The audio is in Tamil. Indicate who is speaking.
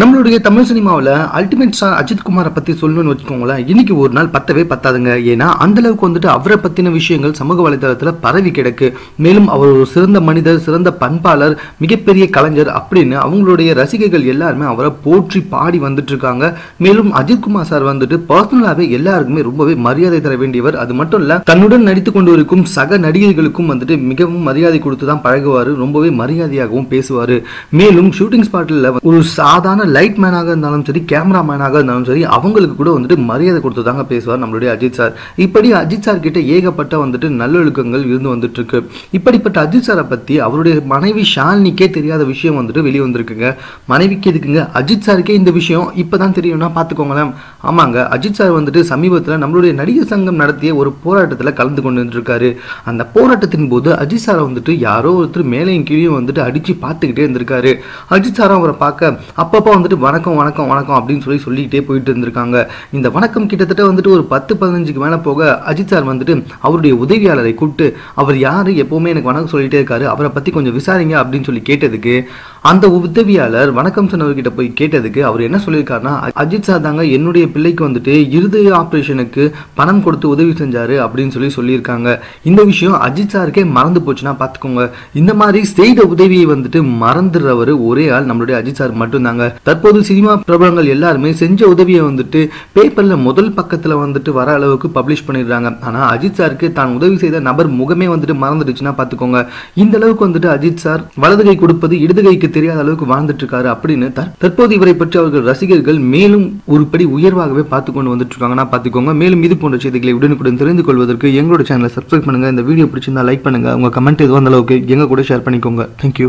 Speaker 1: நம்மளுடைய தமிழ் சினிமாவில் அல்டிமேட் ஸ்டார் அஜித் குமாரை பற்றி சொல்லணும்னு வச்சுக்கோங்களேன் இன்னைக்கு ஒரு நாள் பத்தவே பத்தாதுங்க. ஏன்னா அந்த அளவுக்கு வந்துட்டு அவரை பற்றின விஷயங்கள் சமூக வலைதளத்தில் பரவி கிடக்கு. மேலும் அவர் ஒரு சிறந்த மனிதர் சிறந்த பண்பாளர் மிகப்பெரிய கலைஞர் அப்படின்னு அவங்களுடைய ரசிகைகள் எல்லாருமே அவரை போற்றி பாடி வந்துட்டு இருக்காங்க மேலும் அஜித் குமார் சார் வந்துட்டு பர்சனலாகவே எல்லாருக்குமே ரொம்பவே மரியாதை தர வேண்டியவர். அது மட்டும் இல்லை தன்னுடன் நடித்து கொண்டு இருக்கும் சக நடிகைகளுக்கும் வந்துட்டு மிகவும் மரியாதை கொடுத்து தான் பழகுவார். ரொம்பவே மரியாதையாகவும் பேசுவார். மேலும் ஷூட்டிங் ஸ்பாட்டில் ஒரு சாதாரண லைட் மேனாக இருந்தாலும் சரி கேமரா மேனாக இருந்தாலும் சரி அவங்களுக்கு கூட வந்துட்டு மரியாதை கொடுத்து தாங்க பேசுவார் நம்மளுடைய அஜித் சார். இப்படி அஜித் சார் கிட்ட ஏகப்பட்ட வந்துட்டு நல்லொழுக்கங்கள் இருந்து வந்துட்டு இருக்கு இப்படிப்பட்ட அஜித் சாரை பத்தி அவருடைய மனைவி ஷாலினிக்கே தெரியாத விஷயம் வந்துட்டு வெளியே வந்திருக்குங்க மனைவிக்கு எதுக்குங்க? அஜித் சாருக்கே இந்த விஷயம் இப்பதான் தெரியும்னா பார்த்துக்கோங்களேன் ஆமாங்க அஜித் சார் வந்துட்டு சமீபத்தில் நம்மளுடைய நடிகர் சங்கம் நடத்திய ஒரு போராட்டத்தில் கலந்து கொண்டு இருக்காரு அந்த போராட்டத்தின் போது அஜித் சாரை வந்துட்டு யாரோ ஒருத்தர் மேலையும் கீழேயும் வந்துட்டு அடிச்சு பார்த்துக்கிட்டே இருந்திருக்காரு. அஜித் சாரை அவரை பார்க்க அப்பப்போ வந்துட்டு வணக்கம் வணக்கம் வணக்கம் அப்படின்னு சொல்லி சொல்லிக்கிட்டே போயிட்டு இருந்திருக்காங்க. இந்த வணக்கம் கிட்டத்தட்ட வந்துட்டு ஒரு பத்து பதினஞ்சுக்கு மேலே போக அஜித் சார் வந்துட்டு அவருடைய உதவியாளரை கூப்பிட்டு அவர் யார் எப்போவுமே எனக்கு வணக்கம் சொல்லிட்டே இருக்காரு அவரை பற்றி கொஞ்சம் விசாரிங்க அப்படின்னு சொல்லி கேட்டதுக்கு அந்த உதவியாளர் வணக்கம் சொன்னவர்கிட்ட போய் கேட்டதுக்கு அவர் என்ன சொல்லியிருக்காருன்னா அஜித் சார் தாங்க என்னுடைய பிள்ளைக்கு வந்துட்டு இருதய ஆப்ரேஷனுக்கு பணம் கொடுத்து உதவி செஞ்சாரு அப்படின்னு சொல்லி சொல்லியிருக்காங்க. இந்த விஷயம் அஜித் சாருக்கே மறந்து போச்சுன்னா பார்த்துக்கோங்க இந்த மாதிரி செய்த உதவியை வந்துட்டு மறந்துடுறவர் ஒரே ஆள் நம்மளுடைய அஜித் சார் மட்டும்தாங்க. தற்போது சினிமா பிரபலங்கள் எல்லாருமே செஞ்ச உதவியை வந்துட்டு பேப்பர்ல முதல் பக்கத்துல வந்துட்டு வர அளவுக்கு பப்ளிஷ் பண்ணிடுறாங்க. ஆனா அஜித் சாருக்கு தான் உதவி செய்த நபர் முகமே வந்துட்டு மறந்துடுச்சுன்னா பார்த்துக்கோங்க இந்த அளவுக்கு வந்துட்டு அஜித் சார் வலது கை கொடுப்பது இடது கைக்கு தெரியாத அளவுக்கு வாழ்ந்துட்டு இருக்காரு அப்படின்னு தற்போது இவரை பற்றி அவர்கள் ரசிகர்கள் மேலும் ஒரு படி உயர்வாகவே பார்த்து கொண்டு வந்துட்டு இருக்காங்கன்னா பார்த்துக்கோங்க மேலும் இது போன்ற செய்திகளை உடனுக்குடன் தெரிந்து கொள்வதற்கு எங்களோட சேனலை சப்ஸ்கிரைப் பண்ணுங்க. இந்த வீடியோ பிடிச்சிருந்தா லைக் பண்ணுங்க. உங்க கமெண்ட் எதுவும் அந்த அளவுக்கு எங்க கூட ஷேர் பண்ணிக்கோங்க. தேங்க்யூ